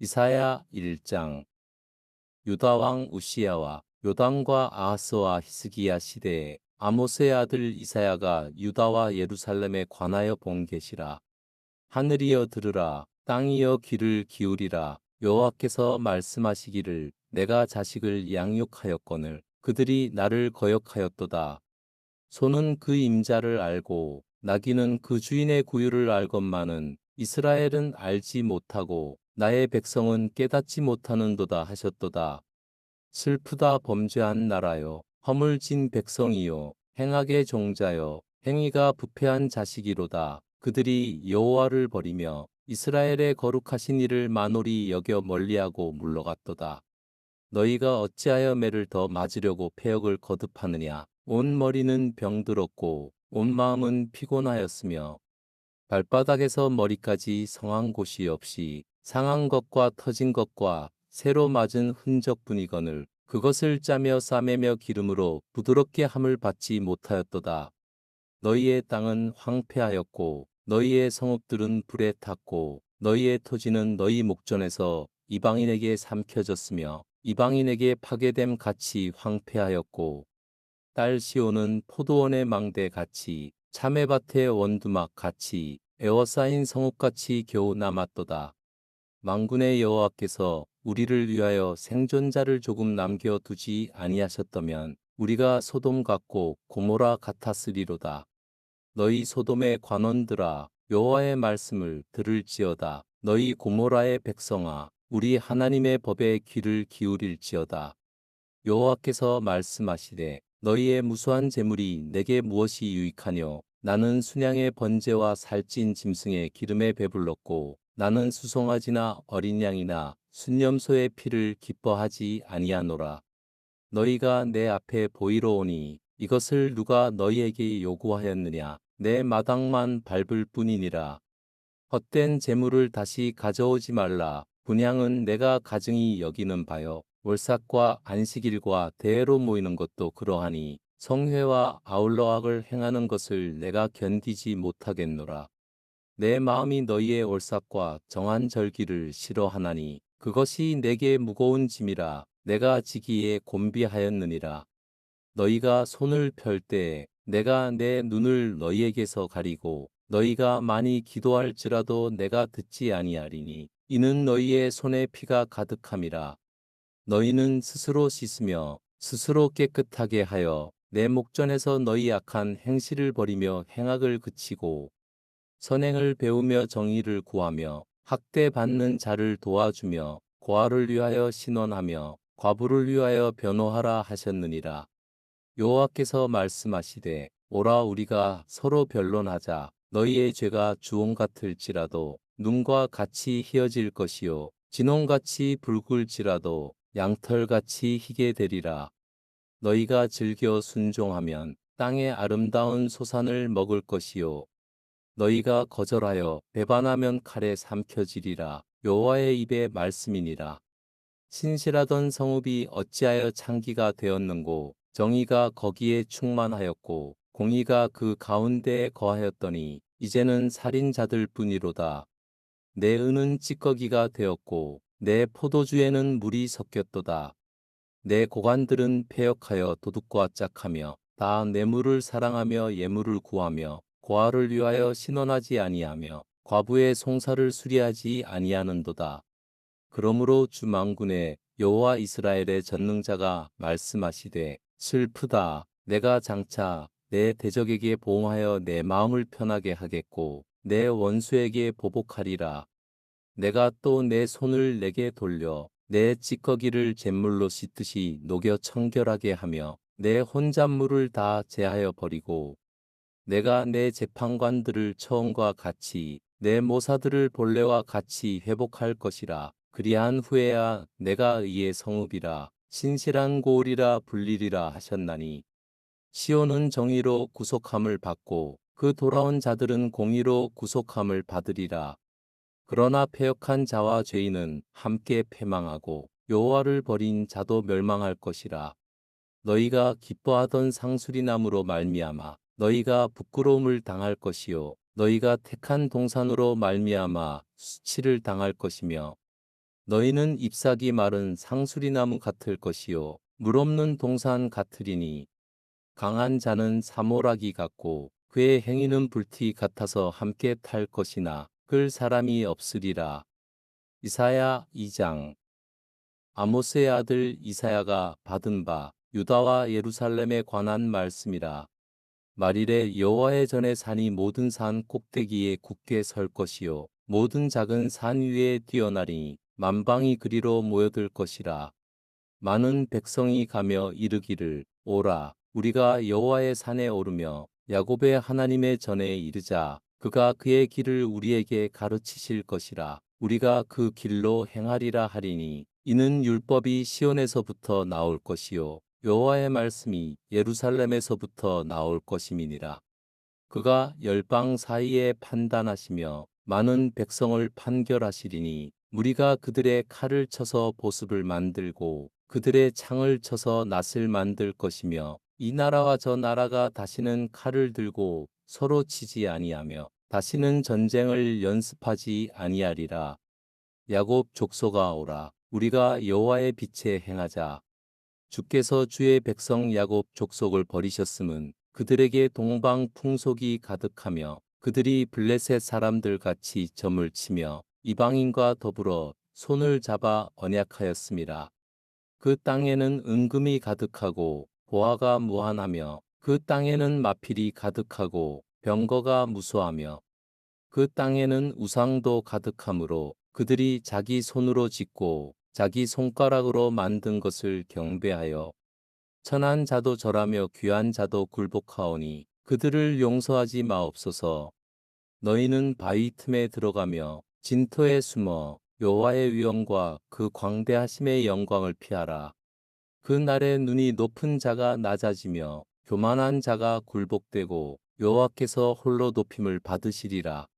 이사야 1장. 유다 왕 우시야와 요담과 아하스와 히스기야 시대에 아모스의 아들 이사야가 유다와 예루살렘에 관하여 본 계시라. 하늘이여 들으라. 땅이여 귀를 기울이라. 여호와께서 말씀하시기를 내가 자식을 양육하였거늘 그들이 나를 거역하였도다. 소는 그 임자를 알고 나귀는 그 주인의 구유를 알건만은 이스라엘은 알지 못하고 나의 백성은 깨닫지 못하는도다 하셨도다. 슬프다 범죄한 나라요 허물진 백성이요 행악의 종자요 행위가 부패한 자식이로다. 그들이 여호와를 버리며 이스라엘의 거룩하신 이를 만홀히 여겨 멀리하고 물러갔도다. 너희가 어찌하여 매를 더 맞으려고 폐역을 거듭하느냐 온 머리는 병들었고 온 마음은 피곤하였으며 발바닥에서 머리까지 성한 곳이 없이 상한 것과 터진 것과 새로 맞은 흔적뿐이거늘 그것을 짜며 싸매며 기름으로 부드럽게 함을 받지 못하였도다. 너희의 땅은 황폐하였고 너희의 성읍들은 불에 탔고 너희의 토지는 너희 목전에서 이방인에게 삼켜졌으며 이방인에게 파괴됨 같이 황폐하였고 딸 시온은 포도원의 망대 같이 참외밭의 원두막 같이 에워싸인 성읍같이 겨우 남았도다. 망군의 여호와께서 우리를 위하여 생존자를 조금 남겨 두지 아니하셨다면 우리가 소돔 같고 고모라 같았으리로다. 너희 소돔의 관원들아 여호와의 말씀을 들을지어다. 너희 고모라의 백성아 우리 하나님의 법에 귀를 기울일지어다. 여호와께서 말씀하시되 너희의 무수한 재물이 내게 무엇이 유익하뇨 나는 순양의 번제와 살찐 짐승의 기름에 배불렀고 나는 수송아지나 어린 양이나 순념소의 피를 기뻐하지 아니하노라. 너희가 내 앞에 보이러 오니 이것을 누가 너희에게 요구하였느냐 내 마당만 밟을 뿐이니라. 헛된 재물을 다시 가져오지 말라. 분양은 내가 가증히 여기는 바요. 월삭과 안식일과 대회로 모이는 것도 그러하니 성회와 아울러 악을 행하는 것을 내가 견디지 못하겠노라. 내 마음이 너희의 올삭과 정한 절기를 싫어하나니 그것이 내게 무거운 짐이라 내가 지기에 곤비하였느니라. 너희가 손을 펼 때에 내가 내 눈을 너희에게서 가리고 너희가 많이 기도할지라도 내가 듣지 아니하리니 이는 너희의 손에 피가 가득함이라. 너희는 스스로 씻으며 스스로 깨끗하게 하여 내 목전에서 너희 악한 행실을 버리며 행악을 그치고 선행을 배우며 정의를 구하며 학대받는 자를 도와주며 고아를 위하여 신원하며 과부를 위하여 변호하라 하셨느니라. 여호와께서 말씀하시되 오라 우리가 서로 변론하자 너희의 죄가 주홍 같을지라도 눈과 같이 희어질 것이요 진홍같이 붉을지라도 양털같이 희게 되리라. 너희가 즐겨 순종하면 땅의 아름다운 소산을 먹을 것이요 너희가 거절하여 배반하면 칼에 삼켜지리라. 여호와의 입의 말씀이니라. 신실하던 성읍이 어찌하여 창기가 되었는고 정의가 거기에 충만하였고 공의가 그 가운데에 거하였더니 이제는 살인자들 뿐이로다. 내 은은 찌꺼기가 되었고 내 포도주에는 물이 섞였도다. 내 고관들은 폐역하여 도둑과 짝하며 다 뇌물을 사랑하며 예물을 구하며 고아를 위하여 신원하지 아니하며 과부의 송사를 수리하지 아니하는도다. 그러므로 주 망군의 여호와 이스라엘의 전능자가 말씀하시되 슬프다 내가 장차 내 대적에게 보응하여 내 마음을 편하게 하겠고 내 원수에게 보복하리라. 내가 또 내 손을 내게 돌려 내 찌꺼기를 잿물로 씻듯이 녹여 청결하게 하며 내 혼잣물을 다 제하여 버리고 내가 내 재판관들을 처음과 같이 내 모사들을 본래와 같이 회복할 것이라. 그리한 후에야 내가 의의 성읍이라 신실한 고을이라 불리리라 하셨나니. 시온은 정의로 구속함을 받고 그 돌아온 자들은 공의로 구속함을 받으리라. 그러나 패역한 자와 죄인은 함께 패망하고 여호와를 버린 자도 멸망할 것이라. 너희가 기뻐하던 상수리나무로 말미암아 너희가 부끄러움을 당할 것이요 너희가 택한 동산으로 말미암아 수치를 당할 것이며 너희는 잎사귀 마른 상수리나무 같을 것이요 물 없는 동산 같으리니 강한 자는 사모라기 같고 그의 행위는 불티 같아서 함께 탈 것이나 끌 사람이 없으리라. 이사야 2장 아모스의 아들 이사야가 받은 바 유다와 예루살렘에 관한 말씀이라. 말일에 여호와의 전에 산이 모든 산 꼭대기에 굳게 설 것이요. 모든 작은 산 위에 뛰어나리. 만방이 그리로 모여들 것이라. 많은 백성이 가며 이르기를 오라 우리가 여호와의 산에 오르며 야곱의 하나님의 전에 이르자. 그가 그의 길을 우리에게 가르치실 것이라. 우리가 그 길로 행하리라 하리니 이는 율법이 시온에서부터 나올 것이요 여호와의 말씀이 예루살렘에서부터 나올 것임이니라 그가 열방 사이에 판단하시며 많은 백성을 판결하시리니 무리가 그들의 칼을 쳐서 보습을 만들고 그들의 창을 쳐서 낫을 만들 것이며 이 나라와 저 나라가 다시는 칼을 들고 서로 치지 아니하며 다시는 전쟁을 연습하지 아니하리라. 야곱 족소가 오라. 우리가 여호와의 빛에 행하자. 주께서 주의 백성 야곱 족속을 버리셨음은 그들에게 동방 풍속이 가득하며 그들이 블레셋 사람들 같이 점을 치며 이방인과 더불어 손을 잡아 언약하였습니다. 그 땅에는 은금이 가득하고 보화가 무한하며 그 땅에는 마필이 가득하고 병거가 무수하며 그 땅에는 우상도 가득하므로 그들이 자기 손으로 짓고 자기 손가락으로 만든 것을 경배하여 천한 자도 절하며 귀한 자도 굴복하오니 그들을 용서하지 마옵소서. 너희는 바위 틈에 들어가며 진토에 숨어 여호와의 위엄과 그 광대하심의 영광을 피하라. 그 날에 눈이 높은 자가 낮아지며 교만한 자가 굴복되고 여호와께서 홀로 높임을 받으시리라.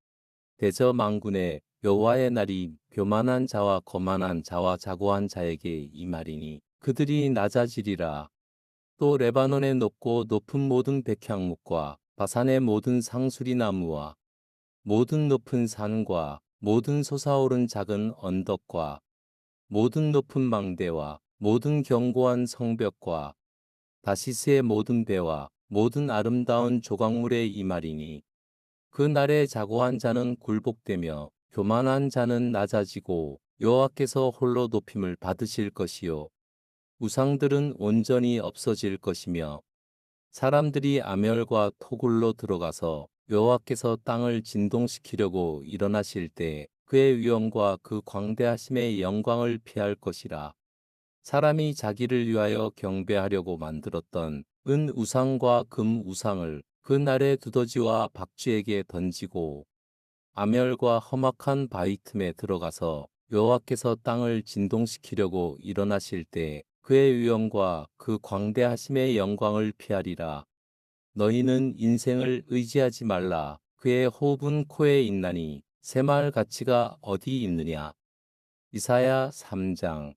대저 망군의 여호와의 날이 교만한 자와 거만한 자와 자고한 자에게 이 말이니 그들이 낮아지리라. 또 레바논의 높고 높은 모든 백향목과 바산의 모든 상수리 나무와 모든 높은 산과 모든 솟아오른 작은 언덕과 모든 높은 망대와 모든 견고한 성벽과 다시스의 모든 배와 모든 아름다운 조각물의 이말이니 그 날에 자고한 자는 굴복되며 교만한 자는 낮아지고 여호와께서 홀로 높임을 받으실 것이요 우상들은 온전히 없어질 것이며 사람들이 아멸과 토굴로 들어가서 여호와께서 땅을 진동시키려고 일어나실 때 그의 위엄과 그 광대하심의 영광을 피할 것이라. 사람이 자기를 위하여 경배하려고 만들었던 은 우상과 금 우상을 그 날에 두더지와 박쥐에게 던지고 아멸과 험악한 바위 틈에 들어가서 여호와께서 땅을 진동시키려고 일어나실 때 그의 위엄과 그 광대하심의 영광을 피하리라. 너희는 인생을 의지하지 말라. 그의 호흡은 코에 있나니 새마을 가치가 어디 있느냐. 이사야 3장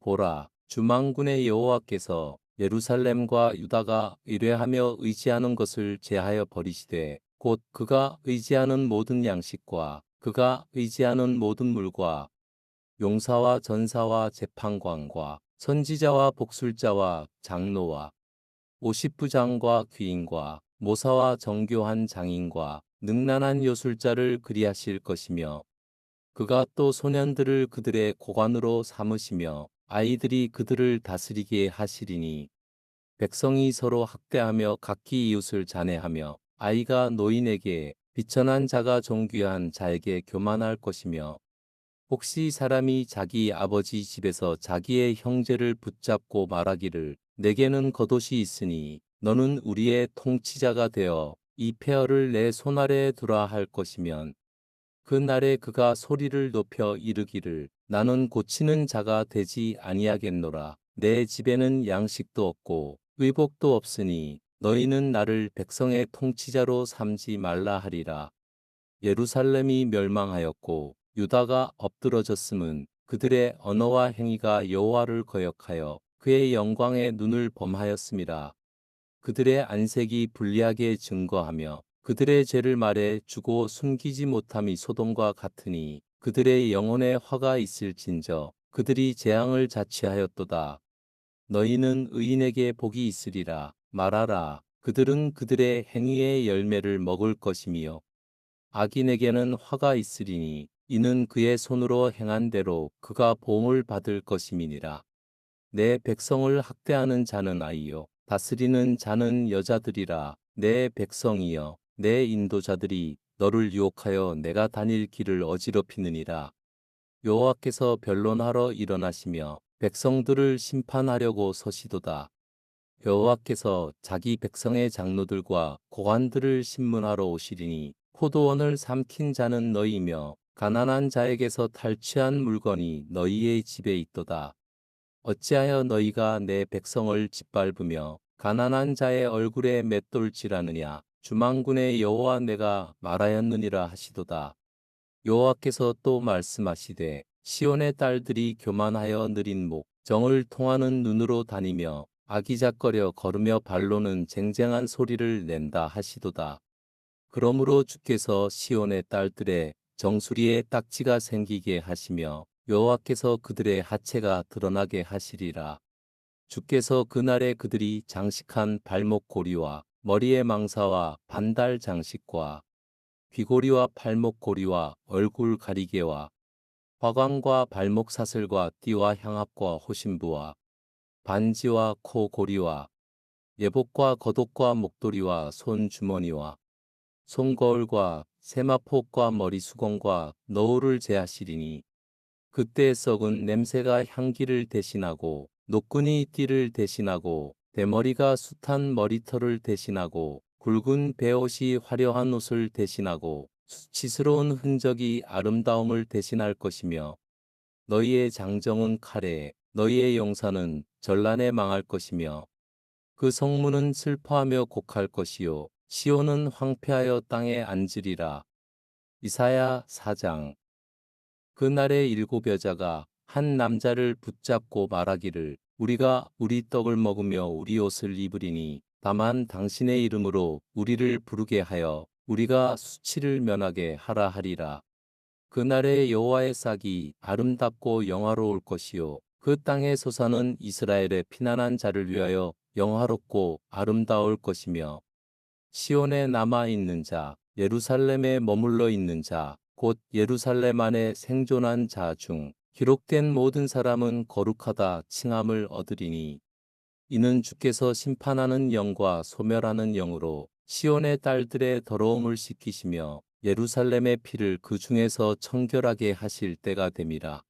보라 주망군의 여호와께서 예루살렘과 유다가 의뢰하며 의지하는 것을 제하여 버리시되 곧 그가 의지하는 모든 양식과 그가 의지하는 모든 물과 용사와 전사와 재판관과 선지자와 복술자와 장로와 오십부장과 귀인과 모사와 정교한 장인과 능란한 요술자를 그리하실 것이며 그가 또 소년들을 그들의 고관으로 삼으시며 아이들이 그들을 다스리게 하시리니 백성이 서로 학대하며 각기 이웃을 잔해하며 아이가 노인에게 비천한 자가 존귀한 자에게 교만할 것이며 혹시 사람이 자기 아버지 집에서 자기의 형제를 붙잡고 말하기를 내게는 겉옷이 있으니 너는 우리의 통치자가 되어 이 폐허를 내 손아래에 두라 할 것이면 그 날에 그가 소리를 높여 이르기를 나는 고치는 자가 되지 아니하겠노라. 내 집에는 양식도 없고 의복도 없으니 너희는 나를 백성의 통치자로 삼지 말라 하리라 예루살렘이 멸망하였고 유다가 엎드러졌음은 그들의 언어와 행위가 여호와를 거역하여 그의 영광에 눈을 범하였음이라. 그들의 안색이 불리하게 증거하며 그들의 죄를 말해 주고 숨기지 못함이 소돔과 같으니 그들의 영혼에 화가 있을진저 그들이 재앙을 자취하였도다. 너희는 의인에게 복이 있으리라 말하라. 그들은 그들의 행위의 열매를 먹을 것이며 악인에게는 화가 있으리니 이는 그의 손으로 행한 대로 그가 보응을 받을 것임이니라. 내 백성을 학대하는 자는 아이요 다스리는 자는 여자들이라 내 백성이여 내 인도자들이 너를 유혹하여 내가 다닐 길을 어지럽히느니라. 여호와께서 변론하러 일어나시며 백성들을 심판하려고 서시도다. 여호와께서 자기 백성의 장로들과 고관들을 신문하러 오시리니 포도원을 삼킨 자는 너희며 가난한 자에게서 탈취한 물건이 너희의 집에 있도다. 어찌하여 너희가 내 백성을 짓밟으며 가난한 자의 얼굴에 맷돌질하느냐 주망군의 여호와 내가 말하였느니라 하시도다. 여호와께서 또 말씀하시되 시온의 딸들이 교만하여 느린 목 정을 통하는 눈으로 다니며 아기작거려 걸으며 발로는 쟁쟁한 소리를 낸다 하시도다. 그러므로 주께서 시온의 딸들의 정수리에 딱지가 생기게 하시며 여호와께서 그들의 하체가 드러나게 하시리라. 주께서 그날에 그들이 장식한 발목 고리와 머리의 망사와 반달 장식과 귀고리와 팔목 고리와 얼굴 가리개와 화관과 발목 사슬과 띠와 향압과 호신부와 반지와 코 고리와 예복과 겉옷과 목도리와 손 주머니와 손거울과 세마포과 머리 수건과 너울을 제하시리니 그때 썩은 냄새가 향기를 대신하고 노끈이 띠를 대신하고 대머리가 숱한 머리털을 대신하고 굵은 베옷이 화려한 옷을 대신하고 수치스러운 흔적이 아름다움을 대신할 것이며 너희의 장정은 칼에 너희의 용사는 전란에 망할 것이며 그 성문은 슬퍼하며 곡할 것이요 시온은 황폐하여 땅에 앉으리라. 이사야 4장 그날의 일곱 여자가 한 남자를 붙잡고 말하기를 우리가 우리 떡을 먹으며 우리 옷을 입으리니 다만 당신의 이름으로 우리를 부르게 하여 우리가 수치를 면하게 하라 하리라. 그날의 여호와의 싹이 아름답고 영화로울 것이요 그 땅의 소사는 이스라엘의 피난한 자를 위하여 영화롭고 아름다울 것이며 시온에 남아 있는 자 예루살렘에 머물러 있는 자 곧 예루살렘 안에 생존한 자 중 기록된 모든 사람은 거룩하다 칭함을 얻으리니 이는 주께서 심판하는 영과 소멸하는 영으로 시온의 딸들의 더러움을 씻기시며 예루살렘의 피를 그 중에서 청결하게 하실 때가 됨이라.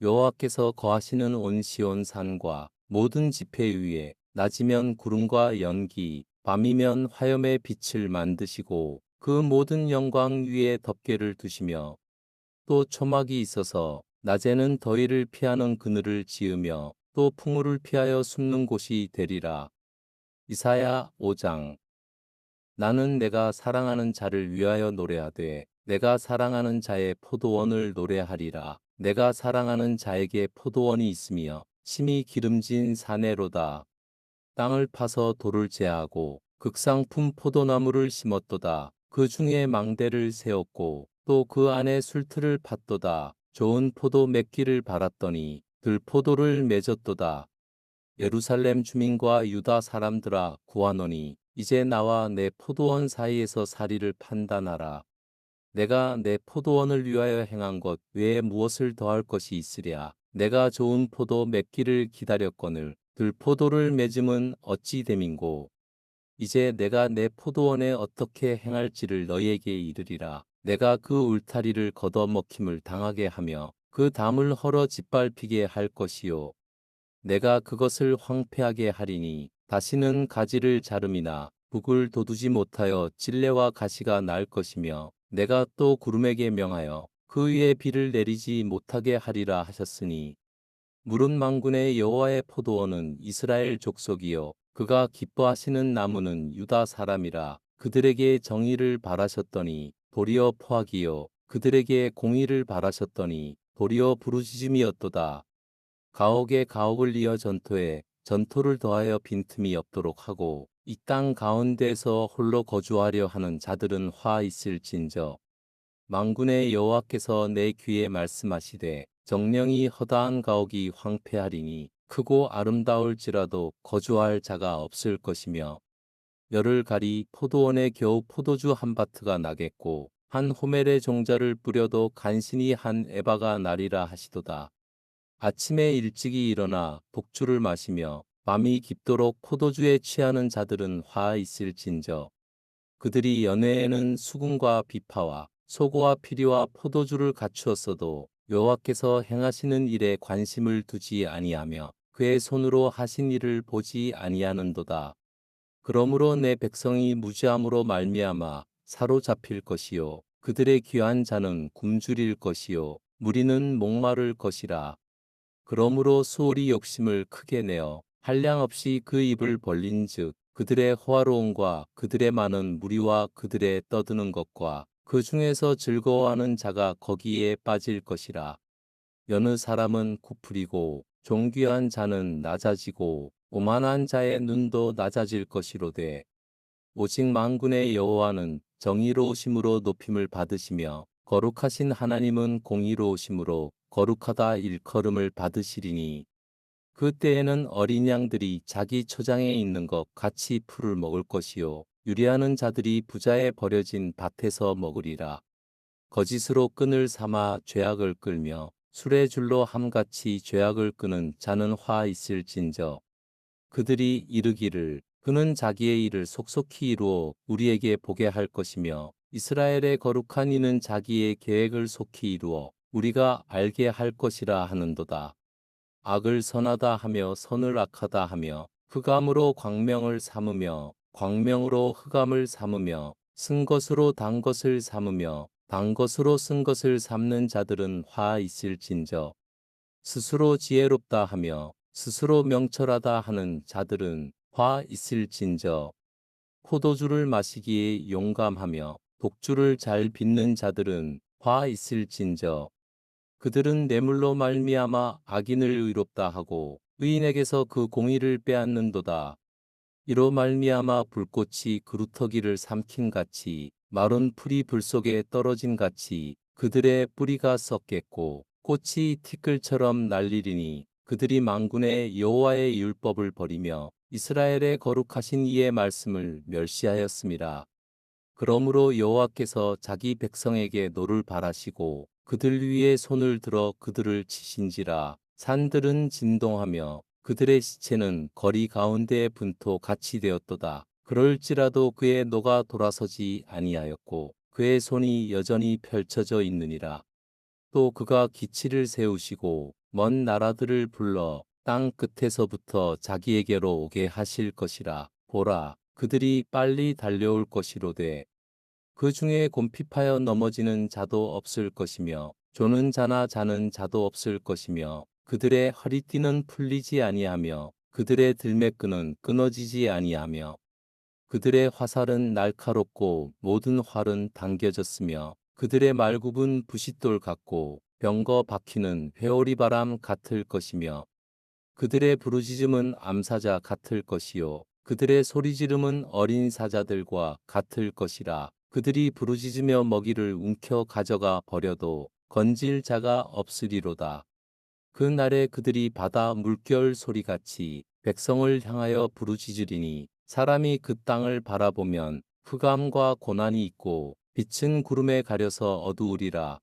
여호와께서 거하시는 온 시온 산과 모든 지폐 위에 낮이면 구름과 연기, 밤이면 화염의 빛을 만드시고 그 모든 영광 위에 덮개를 두시며 또 초막이 있어서 낮에는 더위를 피하는 그늘을 지으며 또 풍우를 피하여 숨는 곳이 되리라. 이사야 5장 나는 내가 사랑하는 자를 위하여 노래하되 내가 사랑하는 자의 포도원을 노래하리라. 내가 사랑하는 자에게 포도원이 있으며 심히 기름진 사내로다. 땅을 파서 돌을 제하고 극상품 포도나무를 심었도다. 그 중에 망대를 세웠고 또 그 안에 술틀을 팠도다. 좋은 포도 맺기를 바랐더니 들포도를 맺었도다. 예루살렘 주민과 유다 사람들아 구하노니 이제 나와 내 포도원 사이에서 사리를 판단하라. 내가 내 포도원을 위하여 행한 것 외에 무엇을 더할 것이 있으랴. 내가 좋은 포도 맺기를 기다렸거늘 들포도를 맺음은 어찌 됨인고. 이제 내가 내 포도원에 어떻게 행할지를 너희에게 이르리라. 내가 그 울타리를 걷어먹힘을 당하게 하며 그 담을 헐어 짓밟히게 할 것이요. 내가 그것을 황폐하게 하리니 다시는 가지를 자름이나 북을 돋우지 못하여 찔레와 가시가 날 것이며 내가 또 구름에게 명하여 그 위에 비를 내리지 못하게 하리라 하셨으니 물은 망군의 여호와의 포도원은 이스라엘 족속이요 그가 기뻐하시는 나무는 유다 사람이라 그들에게 정의를 바라셨더니 도리어 포악이요 그들에게 공의를 바라셨더니 도리어 부르짖음이었도다. 가옥에 가옥을 이어 전토에 전토를 더하여 빈틈이 없도록 하고 이 땅 가운데서 홀로 거주하려 하는 자들은 화 있을진저 망군의 여호와께서 내 귀에 말씀하시되 정령이 허다한 가옥이 황폐하리니 크고 아름다울지라도 거주할 자가 없을 것이며 열을 가리 포도원에 겨우 포도주 한 바트가 나겠고 한 호멜의 종자를 뿌려도 간신히 한 에바가 나리라 하시도다. 아침에 일찍이 일어나 독주를 마시며 밤이 깊도록 포도주에 취하는 자들은 화 있을진저. 그들이 연회에는 수군과 비파와 소고와 피리와 포도주를 갖추었어도 여호와께서 행하시는 일에 관심을 두지 아니하며 그의 손으로 하신 일을 보지 아니하는도다. 그러므로 내 백성이 무지함으로 말미암아 사로잡힐 것이요 그들의 귀한 자는 굶주릴 것이요 무리는 목마를 것이라. 그러므로 수월이 욕심을 크게 내어 한량 없이 그 입을 벌린즉 그들의 호화로움과 그들의 많은 무리와 그들의 떠드는 것과 그 중에서 즐거워하는 자가 거기에 빠질 것이라. 여느 사람은 구풀이고 존귀한 자는 낮아지고 오만한 자의 눈도 낮아질 것이로되 오직 만군의 여호와는 정의로우심으로 높임을 받으시며 거룩하신 하나님은 공의로우심으로 거룩하다 일컬음을 받으시리니 그때에는 어린 양들이 자기 초장에 있는 것 같이 풀을 먹을 것이요 유리하는 자들이 부자에 버려진 밭에서 먹으리라. 거짓으로 끈을 삼아 죄악을 끌며 술의 줄로 함같이 죄악을 끄는 자는 화 있을진저 그들이 이르기를 그는 자기의 일을 속속히 이루어 우리에게 보게 할 것이며 이스라엘의 거룩한 이는 자기의 계획을 속히 이루어 우리가 알게 할 것이라 하는도다. 악을 선하다 하며 선을 악하다 하며 흑암으로 광명을 삼으며 광명으로 흑암을 삼으며 쓴 것으로 단 것을 삼으며 단 것으로 쓴 것을 삼는 자들은 화 있을진저 스스로 지혜롭다 하며 스스로 명철하다 하는 자들은 화 있을진저 포도주를 마시기에 용감하며 독주를 잘 빚는 자들은 화 있을진저 그들은 뇌물로 말미암아 악인을 의롭다 하고 의인에게서 그 공의를 빼앗는도다. 이로 말미암아 불꽃이 그루터기를 삼킨 같이 마른 풀이 불 속에 떨어진 같이 그들의 뿌리가 썩겠고 꽃이 티끌처럼 날리리니 그들이 망군의 여호와의 율법을 버리며 이스라엘의 거룩하신 이의 말씀을 멸시하였습니다. 그러므로 여호와께서 자기 백성에게 노를 바라시고 그들 위에 손을 들어 그들을 치신지라 산들은 진동하며 그들의 시체는 거리 가운데의 분토 같이 되었도다. 그럴지라도 그의 노가 돌아서지 아니하였고 그의 손이 여전히 펼쳐져 있느니라. 또 그가 기치를 세우시고 먼 나라들을 불러 땅 끝에서부터 자기에게로 오게 하실 것이라. 보라, 그들이 빨리 달려올 것이로되 그 중에 곰핍하여 넘어지는 자도 없을 것이며 조는 자나 자는 자도 없을 것이며 그들의 허리띠는 풀리지 아니하며 그들의 들매끈은 끊어지지 아니하며 그들의 화살은 날카롭고 모든 활은 당겨졌으며 그들의 말굽은 부싯돌 같고 병거 박히는 회오리 바람 같을 것이며 그들의 부르짖음은 암사자 같을 것이요 그들의 소리 지름은 어린 사자들과 같을 것이라 그들이 부르짖으며 먹이를 움켜 가져가 버려도 건질 자가 없으리로다. 그 날에 그들이 바다 물결 소리같이 백성을 향하여 부르짖으리니 사람이 그 땅을 바라보면 흑암과 고난이 있고 빛은 구름에 가려서 어두우리라.